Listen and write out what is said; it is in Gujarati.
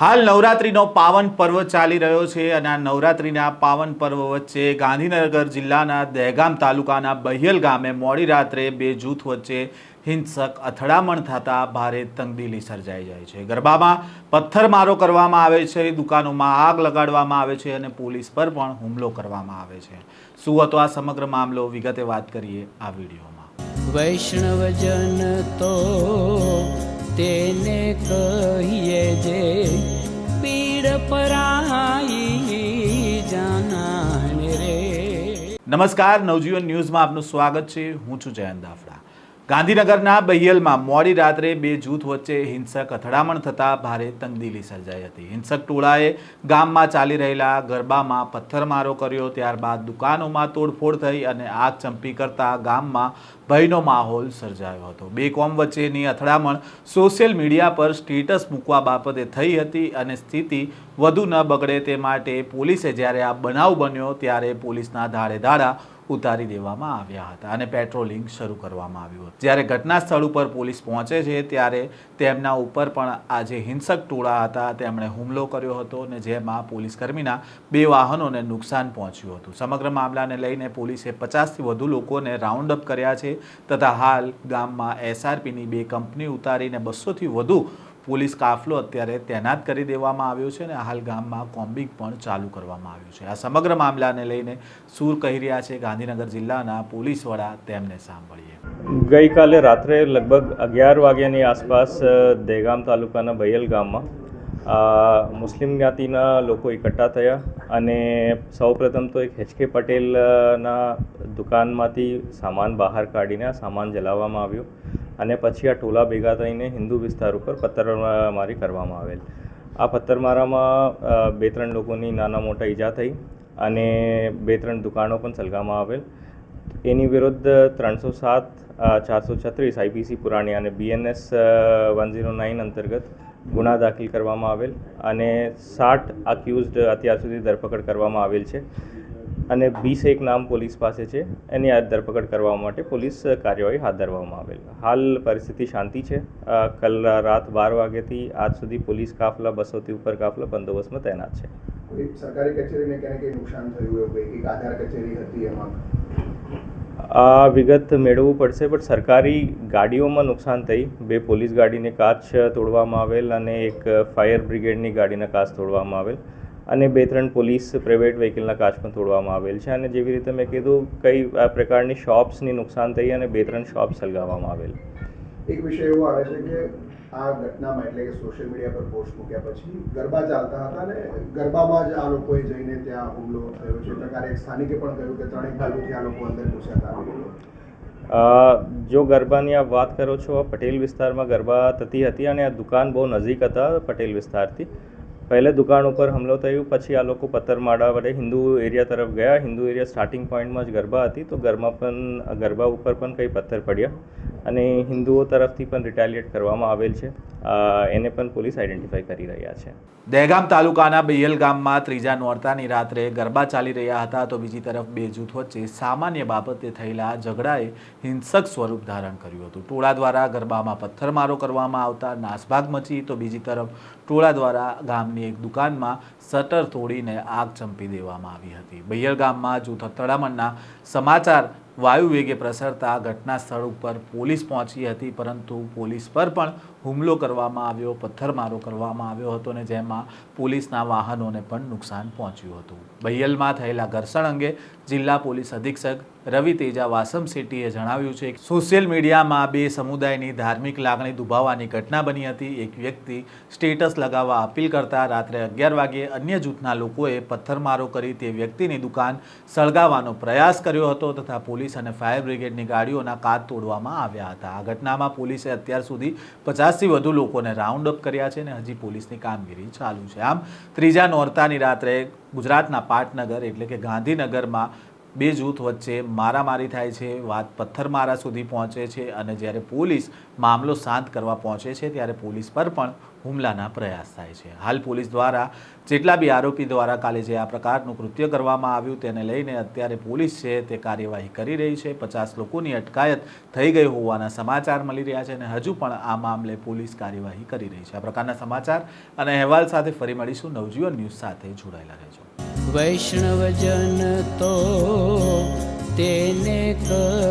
હાલ નવરાત્રિનો પાવન પર્વ ચાલી રહ્યો છે અને આ નવરાત્રિના પાવન પર્વ વચ્ચે ગાંધીનગર જિલ્લાના દહેગામ તાલુકાના બહિયલ ગામે મોડી રાત્રે બે જૂથ વચ્ચે હિંસક અથડામણ થતાં ભારે તંગદીલી સર્જાઈ જાય છે. ગરબામાં પથ્થરમારો કરવામાં આવે છે, દુકાનોમાં આગ લગાડવામાં આવે છે અને પોલીસ પર પણ હુમલો કરવામાં આવે છે. શું હતો આ સમગ્ર મામલો? વિગતે વાત કરીએ આ વિડીયોમાં. વૈષ્ણવજન તો તેને કહીએ પીડ રે. નમસ્કાર નવજીવન ન્યૂઝમાં આપનું સ્વાગત છે. હું છું જયંત દાફડા. ગાંધીનગરના બહિયલમાં મોડી રાત્રે બે જૂથ વચ્ચે હિંસક અથડામણ થતાં ભારે તંગદીલી સર્જાઈ હતી. હિંસક ટોળાએ ગામમાં ચાલી રહેલા ગરબામાં પથ્થરમારો કર્યો, ત્યારબાદ દુકાનોમાં તોડફોડ થઈ અને આગ ચંપી કરતા ગામમાં ભયનો માહોલ સર્જાયો હતો. બે કોમ વચ્ચેની અથડામણ સોશિયલ મીડિયા પર સ્ટેટસ મૂકવા બાબતે થઈ હતી અને સ્થિતિ વધુ ન બગડે તે માટે પોલીસે જ્યારે આ બનાવ બન્યો ત્યારે પોલીસના ધાડે ધાડા ઉતારી દેવામાં આવ્યા હતા અને પેટ્રોલિંગ શરૂ કરવામાં આવ્યું હતું. જ્યારે ઘટના સ્થળ ઉપર પોલીસ પહોંચે છે, ત્યારે તેમના ઉપર પણ આ જે હિંસક ટોળા હતા. તેમણે હુમલો કર્યો હતો અને જેમાં પોલીસ કર્મીના બે વાહનોને નુકસાન પહોંચ્યું હતું. સમગ્ર મામલાને લઈને પોલીસે પચાસથી વધુ લોકોને રાઉન્ડ અપ કર્યા છે તથા હાલ ગામમાં એસઆરપીની બે કંપની ઉતારીને બસોથી વધુ પોલીસ કાફલો અત્યારે તૈનાત કરી દેવામાં આવ્યો છે અને હાલ ગામમાં કોમ્બિંગ પણ ચાલુ કરવામાં આવ્યું છે. આ સમગ્ર મામલાને લઈને સૂર કહી રહ્યા છે ગાંધીનગર જિલ્લાના પોલીસ વડા તેમને સાંભળીએ. ગઈકાલે રાત્રે લગભગ અગિયાર વાગ્યાની આસપાસ દહેગામ તાલુકાના બૈયલ ગામમાં મુસ્લિમ જ્ઞાતિના લોકો એકઠા થયા અને સૌપ્રથમ તો એક એચકે પટેલના દુકાનમાંથી સામાન બહાર કાઢીને સામાન જલાવવામાં આવ્યો. અને પછી આ ટોલા ભેગા થઈને હિન્દુ વિસ્તાર ઉપર પથ્થરમારી કરવામાં આવેલ. આ પથ્થરમારામાં બે ત્રણ લોકોની નાના મોટા ઈજા થઈ અને બે ત્રણ દુકાનો પણ સળગાવવામાં આવેલ. એની વિરુદ્ધ ત્રણસો સાત ચારસો છત્રીસ આઈપીસી પુરાણી અને બીએનએસ વન ઝીરો નાઇન અંતર્ગત ગુના દાખલ કરવામાં આવેલ અને સાઠ અક્યુઝડ અત્યાર સુધી ધરપકડ કરવામાં આવેલ છે. અને બીસ એક નામ પોલીસ પાસે છે. એની આ ધરપકડ કરવા માટે પોલીસ કાર્યવાહી હાથ ધરવામાં આવેલ. હાલ પરિસ્થિતિ શાંતિ છે. કલ રાત બાર વાગ્યાથી આજ સુધી પોલીસ કાફલા બસોથી ઉપર કાફલા બંદોબસ્તમાં તૈનાત છે. સરકારી કચેરીને ક્યાંય કંઈ નુકસાન થયું એવું કંઈ આધાર કચેરી હતી એમાં? આ વિગત મેળવવું પડશે પણ સરકારી ગાડીઓમાં નુકસાન થઈ. બે પોલીસ ગાડીને કાચ તોડવામાં આવેલ અને એક ફાયર બ્રિગેડની ગાડીના કાચ તોડવામાં આવેલ. અને બે ત્રણ પોલીસ પ્રાઇવેટ વ્હીકલના કાચ પણ તોડવામાં આવેલ છે અને જેવી રીતે મેં કીધું કઈ આ પ્રકારની શોપ્સની નુકસાન થઈ અને બે ત્રણ શોપ સળગાવવામાં આવેલ. એક વિષય એવો આવે છે કે આ ઘટનામાં એટલે કે સોશિયલ મીડિયા પર પોસ્ટ મૂક્યા પછી ગરબા ચાલતા હતા ને ગરબામાં જ આ લોકોએ જઈને ત્યાં હુમલો થયો છે. પ્રકારે સ્થાનિકે પણ કહ્યું કે ત્રણેક બાજુથી આ લોકો અંદર ઘૂસ્યા હતા. જો ગરબાની આપ વાત કરો છો પટેલ વિસ્તારમાં ગરબા થતી હતી અને આ દુકાન બહુ નજીક હતા પટેલ વિસ્તારથી. પહેલે દુકાન ઉપર હુમલો થયું, પછી આ લોકો પથ્થરમાળા વડે હિન્દુ એરિયા તરફ ગયા. હિન્દુ એરિયા સ્ટાર્ટિંગ પોઈન્ટમાં જ ગરબા હતી, તો ગરબા પણ, ગરબા ઉપર પણ કંઈ પથ્થર પડ્યા. અને હિન્દુઓ તરફથી પણ રિટાલિએટ કરવામાં આવેલ છે. એને પણ પોલીસ આઈડેન્ટિફાઈ કરી રહ્યા છે. દહેગામ તાલુકાના બૈયલ ગામમાં ત્રીજા નોરતાની રાત્રે ગરબા ચાલી રહ્યા હતા તો બીજી તરફ બે જૂથ વચ્ચે સામાન્ય બાબતે થયેલા ઝઘડાએ હિંસક સ્વરૂપ ધારણ કર્યું હતું. ટોળા દ્વારા ગરબામાં પથ્થરમારો કરવામાં આવતા નાસભાગ મચી તો બીજી તરફ ટોળા દ્વારા ગામની એક દુકાનમાં શટર તોડીને આગ ચંપી દેવામાં આવી હતી. બૈયલ ગામમાં જૂથ અથડામણના સમાચાર વાયુ વેગે પ્રસરતા ઘટના સ્થળ ઉપર પોલીસ પહોંચી હતી, પરંતુ પોલીસ પર પણ હુમલો કરવામાં આવ્યો, પથ્થરમારો કરવામાં આવ્યો હતો અને જેમાં પોલીસના વાહનોને પણ નુકસાન પહોંચ્યું હતું. બૈયલમાં થયેલા ઘર્ષણ અંગે જિલ્લા પોલીસ અધિક્ષક રવિ તેજા વાસમ શેટ્ટીએ જણાવ્યું છે કે સોશિયલ મીડિયામાં બે સમુદાયની ધાર્મિક લાગણી દુભાવવાની ઘટના બની હતી. એક વ્યક્તિ સ્ટેટસ લગાવવા અપીલ કરતા રાત્રે અગિયાર વાગ્યે અન્ય જૂથના લોકોએ પથ્થરમારો કરી તે વ્યક્તિની દુકાન સળગાવવાનો પ્રયાસ કર્યો હતો તથા પોલીસ અને ફાયર બ્રિગેડની ગાડીઓના કાચ તોડવામાં આવ્યા હતા. આ ઘટનામાં પોલીસે અત્યાર સુધી પચાસથી વધુ લોકોને રાઉન્ડ અપ કર્યા છે અને હજી પોલીસની કામગીરી ચાલુ છે. આમ ત્રીજા નોરતાની રાત્રે ગુજરાતના પાટનગર એટલે કે ગાંધીનગરમાં બે જૂથ વચ્ચે મારામારી થાય છે, વાત પથ્થરમારા સુધી પહોંચે છે અને જ્યારે પોલીસ મામલો શાંત કરવા પહોંચે છે, ત્યારે પોલીસ પર પણ હુમલાના પ્રયાસ થાય છે. હાલ પોલીસ દ્વારા જેટલા બી આરોપી દ્વારા કાલે જે આ પ્રકારનું કૃત્ય કરવામાં આવ્યું તેને લઈને અત્યારે પોલીસ છે તે કાર્યવાહી કરી રહી છે. પચાસ લોકોની અટકાયત થઈ ગઈ હોવાના સમાચાર મળી રહ્યા છે અને હજુ પણ આ મામલે પોલીસ કાર્યવાહી કરી રહી છે. આ પ્રકારના સમાચાર અને અહેવાલ સાથે ફરી મળીશું. નવજીવન ન્યૂઝ સાથે જોડાયેલા રહેજો. વૈષ્ણવજન તો તેને કહીએ